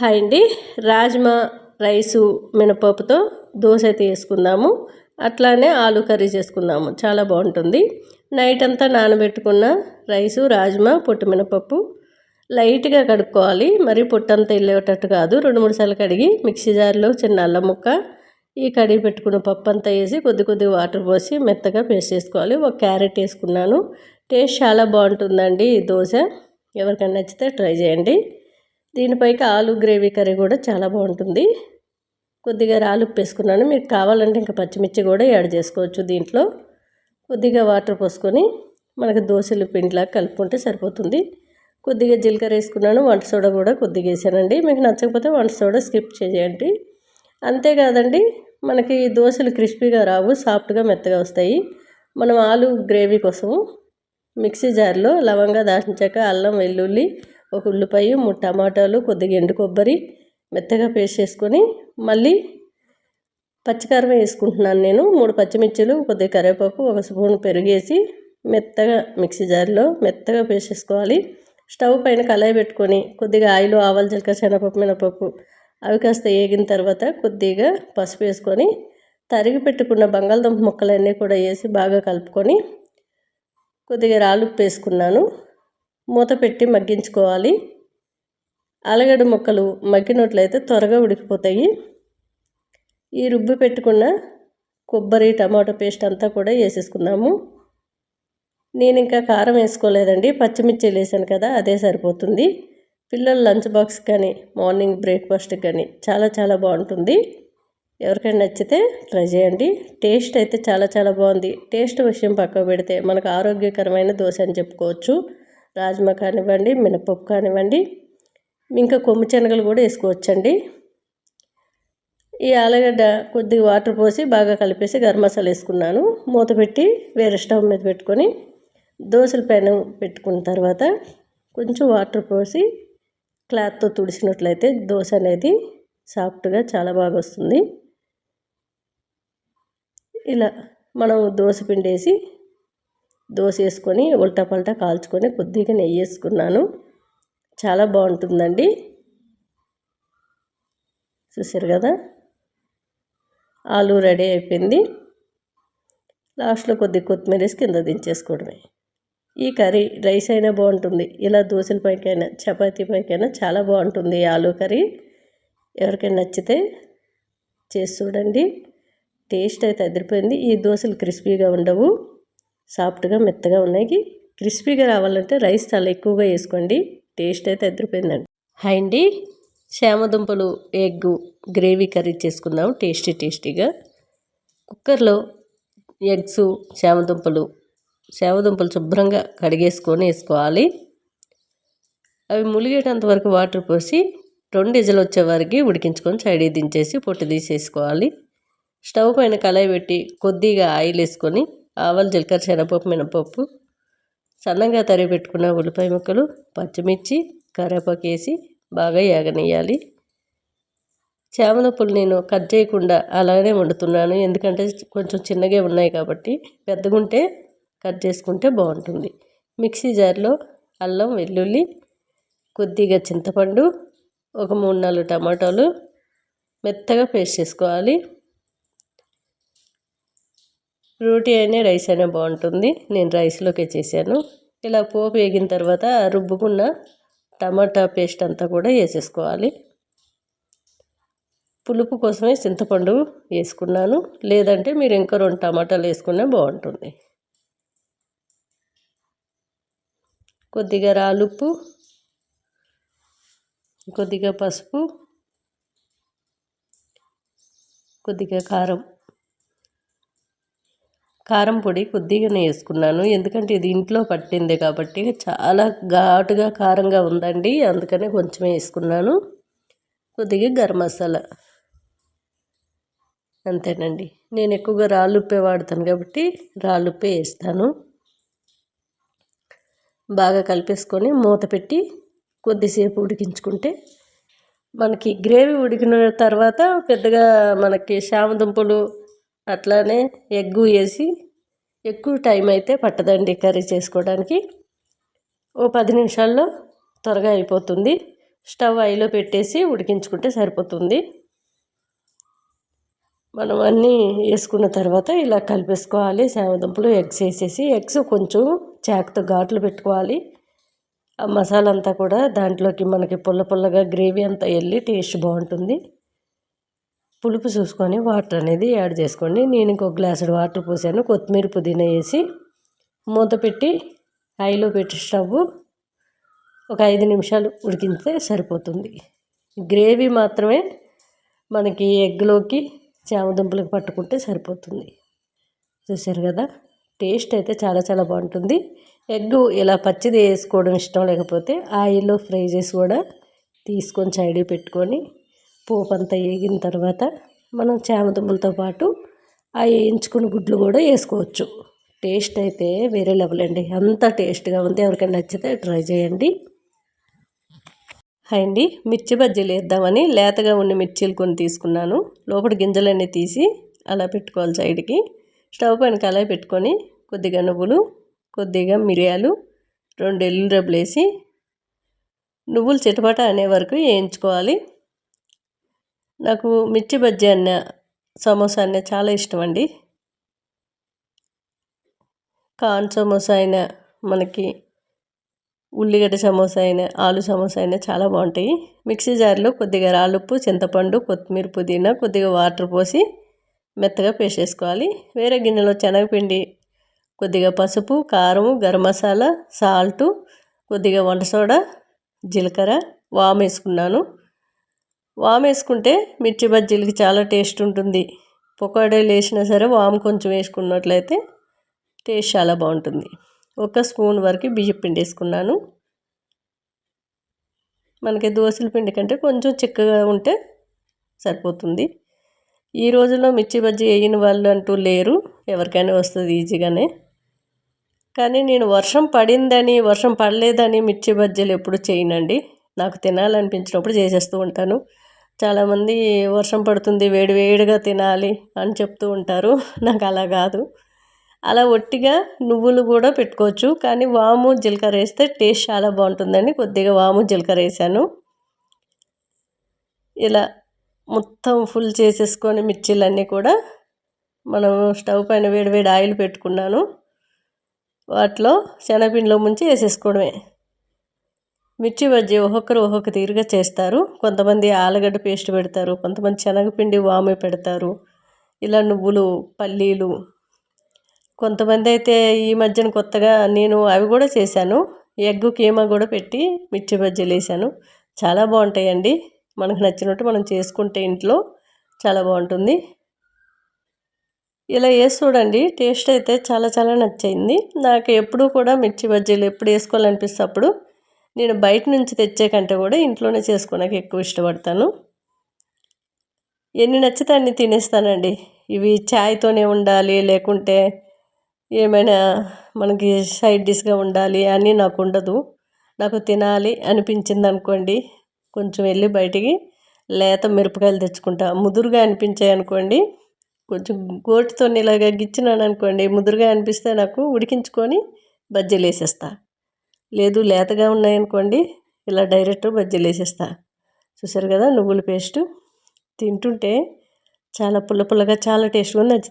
Hi అండి. Rajma rice మినపప్పుతో dosa అయితే వేసుకుందాము అట్లానే ఆలు కర్రీ చేసుకుందాము. చాలా బాగుంటుంది. నైట్ అంతా నానబెట్టుకున్న రైసు రాజ్మా పొట్టు మినపప్పు లైట్గా కడుక్కోవాలి. మరి పొట్టంతా వెళ్ళేటట్టు కాదు. రెండు మూడు సార్లు కడిగి మిక్సీ జార్లో చిన్న అల్లం ముక్క ఈ కడిగి పెట్టుకున్న పప్పు అంతా వేసి కొద్ది కొద్దిగా వాటర్ పోసి మెత్తగా పేస్ట్ చేసుకోవాలి. ఒక క్యారెట్ వేసుకున్నాను. టేస్ట్ చాలా బాగుంటుందండి ఈ దోశ. ఎవరికైనా నచ్చితే ట్రై చేయండి. దీనిపైకి ఆలు గ్రేవీ కర్రీ కూడా చాలా బాగుంటుంది. కొద్దిగా రాలు వేసుకున్నాను మీకు కావాలంటే ఇంకా పచ్చిమిర్చి కూడా యాడ్ చేసుకోవచ్చు దీంట్లో. కొద్దిగా వాటర్ పోసుకొని మనకు దోశలు పిండిలా కలుపుకుంటే సరిపోతుంది. కొద్దిగా జీలకర్ర వేసుకున్నాను. వంట సోడా కూడా కొద్దిగా వేసానండి. మీకు నచ్చకపోతే వంట సోడా స్కిప్ చేయండి. అంతేకాదండి మనకి దోశలు క్రిస్పీగా రావు సాఫ్ట్గా మెత్తగా వస్తాయి. మనం ఆలు గ్రేవీ కోసము మిక్సీ జార్లో లవంగా దాచిన చెక్క అల్లం వెల్లుల్లి ఒక ఉల్లిపాయ మూడు టమాటాలు కొద్దిగా ఎండు కొబ్బరి మెత్తగా పేస్ట్ చేసుకొని మళ్ళీ పచ్చికారం వేసుకుంటున్నాను నేను. మూడు పచ్చిమిర్చిలు కొద్దిగా కరివేపాకు ఒక స్పూన్ పెరిగేసి మెత్తగా మిక్సీ జార్లో మెత్తగా పేస్ట్ చేసుకోవాలి. స్టవ్ పైన కళాయి పెట్టుకొని కొద్దిగా ఆయిల్ ఆవాలు జీలకర్ర శనగపప్పు మినపప్పు అవి కాస్త వేగిన తర్వాత కొద్దిగా పసుపు వేసుకొని తరిగి పెట్టుకున్న బంగాళదుంప ముక్కలన్నీ కూడా వేసి బాగా కలుపుకొని కొద్దిగా రాళ్ళు వేసుకున్నాను. మూత పెట్టి మగ్గించుకోవాలి. ఆలుగడ్డ ముక్కలు మగ్గినట్లయితే త్వరగా ఉడికిపోతాయి. ఈ రుబ్బి పెట్టుకున్న కొబ్బరి టమాటో పేస్ట్ అంతా కూడా వేసేసుకుందాము. నేను ఇంకా కారం వేసుకోలేదండి. పచ్చిమిర్చి వేసాను కదా అదే సరిపోతుంది. పిల్లల లంచ్ బాక్స్ కానీ మార్నింగ్ బ్రేక్ఫాస్ట్ కానీ చాలా చాలా బాగుంటుంది. ఎవరికైనా నచ్చితే ట్రై చేయండి. టేస్ట్ అయితే చాలా చాలా బాగుంది. టేస్ట్ విషయం పక్కకు పెడితే మనకు ఆరోగ్యకరమైన దోశ అని చెప్పుకోవచ్చు. రాజ్మా కానివ్వండి మినపప్పు కానివ్వండి ఇంకా కొమ్ము శనగలు కూడా వేసుకోవచ్చండి. ఈ ఆలుగడ్డ కొద్దిగా వాటర్ పోసి బాగా కలిపేసి గరం మసాలా వేసుకున్నాను. మూత పెట్టి వేరే స్టవ్ మీద పెట్టుకొని దోశల పైన పెట్టుకున్న తర్వాత కొంచెం వాటర్ పోసి క్లాత్తో తుడిచినట్లయితే దోశ అనేది సాఫ్ట్గా చాలా బాగా వస్తుంది. ఇలా మనం దోశ పిండి వేసి దోశ వేసుకొని ఉల్టా పల్టా కాల్చుకొని కొద్దిగా నెయ్యి వేసుకున్నాను. చాలా బాగుంటుందండి. చూసారు కదా? ఆలు రెడీ అయిపోయింది. లాస్ట్లో కొద్ది కొత్తిమీర వేసి కింద దించేసుకోవడమే. ఈ కర్రీ రైస్ అయినా బాగుంటుంది. ఇలా దోశల పైకైనా చపాతీ పైకైనా చాలా బాగుంటుంది ఆలు కర్రీ. ఎవరికైనా నచ్చితే చేసి చూడండి. టేస్ట్ అయితే అదిరిపోయింది. ఈ దోశలు క్రిస్పీగా ఉండవు. సాఫ్ట్గా మెత్తగా ఉన్నాయి. క్రిస్పీగా రావాలంటే రైస్ చాలా ఎక్కువగా వేసుకోండి. టేస్ట్ అయితే అదిరిపోయిందండి హాయ్ అండి. శ్యామదుంపలు ఎగ్ గ్రేవీ కర్రీ చేసుకుందాం. టేస్టీ టేస్టీగా. కుక్కర్లో ఎగ్స్ శ్యామదుంపలు శ్యామదుంపలు శుభ్రంగా కడిగేసుకొని వేసుకోవాలి. అవి ములిగేటంత వరకు వాటర్ పోసి రెండు ఇజలు వచ్చే వరకు ఉడికించుకొని సైడ్ దించేసి పొట్టు తీసేసుకోవాలి. స్టవ్ పైన కళాయి పెట్టి కొద్దిగా ఆయిల్ వేసుకొని ఆవాలు జీలకర్ర శనగపప్పు మినపప్పు సన్నగా తరిగి పెట్టుకున్న ఉల్లిపాయ ముక్కలు పచ్చిమిర్చి కరివేపాకు వేసి బాగా ఏగనియాలి చామదుంపలు నేను కట్ చేయకుండా అలానే వండుతున్నాను. ఎందుకంటే కొంచెం చిన్నగా ఉన్నాయి కాబట్టి పెద్దగుంటే కట్ చేసుకుంటే బాగుంటుంది. మిక్సీ జార్లో అల్లం వెల్లుల్లి కొద్దిగా చింతపండు ఒక మూడు నాలుగు టమాటాలు మెత్తగా పేస్ట్ చేసుకోవాలి. రోటీ అయినా రైస్ అయినా బాగుంటుంది. నేను రైస్లోకే చేశాను. ఇలా పోపు వేగిన తర్వాత రుబ్బుకున్న టమాటా పేస్ట్ అంతా కూడా వేసేసుకోవాలి. పులుపు కోసమే చింతపండు వేసుకున్నాను. లేదంటే మీరు ఇంకా రెండు టమాటాలు వేసుకున్నా బాగుంటుంది. కొద్దిగా రాలుప్పు కొద్దిగా పసుపు కొద్దిగా కారం కారం పొడి కొద్దిగానే వేసుకున్నాను. ఎందుకంటే ఇది ఇంట్లో పట్టింది కాబట్టి చాలా ఘాటుగా కారంగా ఉందండి. అందుకనే కొంచెమే వేసుకున్నాను. కొద్దిగా గరం మసాలా. అంతేనండి. నేను ఎక్కువగా రాళ్ళుప్పే వాడతాను కాబట్టి రాళ్ళుప్పే వేస్తాను. బాగా కలిపేసుకొని మూత పెట్టి కొద్దిసేపు ఉడికించుకుంటే మనకి గ్రేవీ ఉడికిన తర్వాత పెద్దగా మనకి శామదుంపలు అట్లానే ఎగ్గు వేసి ఎక్కువ టైం అయితే పట్టదండి కర్రీ చేసుకోవడానికి. ఓ పది నిమిషాల్లో త్వరగా అయిపోతుంది. స్టవ్ ఐలో పెట్టేసి ఉడికించుకుంటే సరిపోతుంది. మనం అన్నీ వేసుకున్న తర్వాత ఇలా కలిపేసుకోవాలి. శామదుంపలు ఎగ్స్ వేసేసి ఎగ్స్ కొంచెం చాకుతో ఘాట్లు పెట్టుకోవాలి. ఆ మసాలా అంతా కూడా దాంట్లోకి మనకి పుల్ల పుల్లగా గ్రేవీ అంతా వెళ్ళి టేస్ట్ బాగుంటుంది. పులుపు చూసుకొని వాటర్ అనేది యాడ్ చేసుకోండి. నేను ఇంకొక గ్లాసుడు వాటర్ పోసాను. కొత్తిమీర పుదీనా వేసి మూత పెట్టి ఐలో పెట్టి స్టవ్ ఒక ఐదు నిమిషాలు ఉడికించితే సరిపోతుంది. గ్రేవీ మాత్రమే మనకి ఎగ్లోకి చామదుంపలకు పట్టుకుంటే సరిపోతుంది. చూసారు కదా? టేస్ట్ అయితే చాలా చాలా బాగుంటుంది. ఎగ్ ఇలా పచ్చిది వేసుకోవడం ఇష్టం లేకపోతే ఆయిల్లో ఫ్రై చేసి కూడా తీసుకొని సైడ్ పెట్టుకొని పోపు అంతా వేగిన తర్వాత మనం చామదుంపలతో పాటు ఆ వేయించుకున్న గుడ్లు కూడా వేసుకోవచ్చు. టేస్ట్ అయితే వేరే లెవెల్ అండి. అంత టేస్ట్గా ఉంది. ఎవరికైనా నచ్చితే ట్రై చేయండి. హాయ్ అండి. మిర్చి బజ్జీలు వేద్దామని లేతగా ఉన్న మిర్చీలు కొన్ని తీసుకున్నాను. లోపల గింజలన్నీ తీసి అలా పెట్టుకోవాలి సైడ్కి. స్టవ్ పైన కళాయి పెట్టుకొని కొద్దిగా నువ్వులు కొద్దిగా మిరియాలు రెండు ఎల్లు రబ్బులు వేసి నువ్వులు చిటపట అనే వరకు వేయించుకోవాలి. నాకు మిర్చి బజ్జీ అన్న సమోసా అన్న చాలా ఇష్టం అండి కాన్ సమోసా అయినా మనకి ఉల్లిగడ్డ సమోసా అయినా ఆలు సమోసా అయినా చాలా బాగుంటాయి. మిక్సీ జార్లో కొద్దిగా రాళ్ళుప్పు చింతపండు కొత్తిమీర పుదీనా కొద్దిగా వాటర్ పోసి మెత్తగా పేస్ట్ చేసుకోవాలి వేరే గిన్నెలో శనగపిండి కొద్దిగా పసుపు కారం గరం మసాలా సాల్టు కొద్దిగా వంట సోడా జీలకర్ర వామ్ వేసుకున్నాను. వామ్ వేసుకుంటే మిర్చి బజ్జీలకి చాలా టేస్ట్ ఉంటుంది. పకోడీలు వేసినా సరే వామ్ కొంచెం వేసుకున్నట్లయితే టేస్ట్ చాలా బాగుంటుంది. ఒక స్పూన్ వరకు బియ్యం పిండి వేసుకున్నాను మనకి దోశల పిండి కంటే కొంచెం చిక్కగా ఉంటే సరిపోతుంది. ఈ రోజుల్లో మిర్చి బజ్జీ వేయని వాళ్ళు అంటూ లేరు. ఎవరికైనా వస్తుంది ఈజీగానే. కానీ నేను వర్షం పడిందని వర్షం పడలేదని మిర్చి బజ్జీలు ఎప్పుడు చేయనండి. నాకు తినాలనిపించినప్పుడు చేసేస్తూ ఉంటాను. చాలామంది వర్షం పడుతుంది వేడి వేడిగా తినాలి అని చెప్తూ ఉంటారు. నాకు అలా కాదు. అలా ఒట్టిగా నువ్వులు కూడా పెట్టుకోవచ్చు. కానీ వాము జీలకర్ర వేస్తే టేస్ట్ చాలా బాగుంటుందని కొద్దిగా వాము జీలకర్ర వేసాను. ఇలా మొత్తం ఫుల్ చేసేసుకొని మిర్చీలన్నీ కూడా మనం స్టవ్ పైన వేడి వేడి ఆయిల్ పెట్టుకున్నాను. వాటిలో శనగపిండిలో ముంచి వేసేసుకోవడమే. మిర్చి బజ్జీ ఒక్కొక్కరు ఒక్కొక్క తీరుగా చేస్తారు. కొంతమంది ఆలుగడ్డ పేస్ట్ పెడతారు కొంతమంది శనగపిండి వాము పెడతారు ఇలా నువ్వులు పల్లీలు. కొంతమంది అయితే ఈ మధ్యన కొత్తగా నేను అవి కూడా చేశాను. ఎగ్ కీమా కూడా పెట్టి మిర్చి బజ్జీలు వేసాను చాలా బాగుంటాయండి. మనకు నచ్చినట్టు మనం చేసుకుంటే ఇంట్లో చాలా బాగుంటుంది. ఇలా వేసి చూడండి టేస్ట్ అయితే చాలా చాలా నచ్చింది. నాకు ఎప్పుడూ కూడా మిర్చి బజ్జీలు ఎప్పుడు వేసుకోవాలనిపిస్తే అప్పుడు నేను బయట నుంచి తెచ్చే కంటే కూడా ఇంట్లోనే చేసుకోవడానికి ఎక్కువ ఇష్టపడతాను. ఎన్ని నచ్చితే అన్ని తినేస్తానండి. ఇవి ఛాయ్తోనే ఉండాలి లేకుంటే ఏమైనా మనకి సైడ్ డిష్గా ఉండాలి అని నాకు ఉండదు. నాకు తినాలి అనిపించింది అనుకోండి కొంచెం వెళ్ళి బయటికి లేత మిరపకాయలు తెచ్చుకుంటా. ముదురుగా అనిపించాయి అనుకోండి కొంచెం గోటితో ఇలాగ గిచ్చినాను అనుకోండి ముదురుగా అనిపిస్తే నాకు ఉడికించుకొని బజ్జీలు వేసేస్తా లేదు లేతగా ఉన్నాయనుకోండి ఇలా డైరెక్ట్ బజ్జీలు వేసేస్తా. చూసారు కదా నువ్వుల పేస్ట్. తింటుంటే చాలా పుల్ల పుల్లగా చాలా టేస్ట్గా నచ్చుతుంది.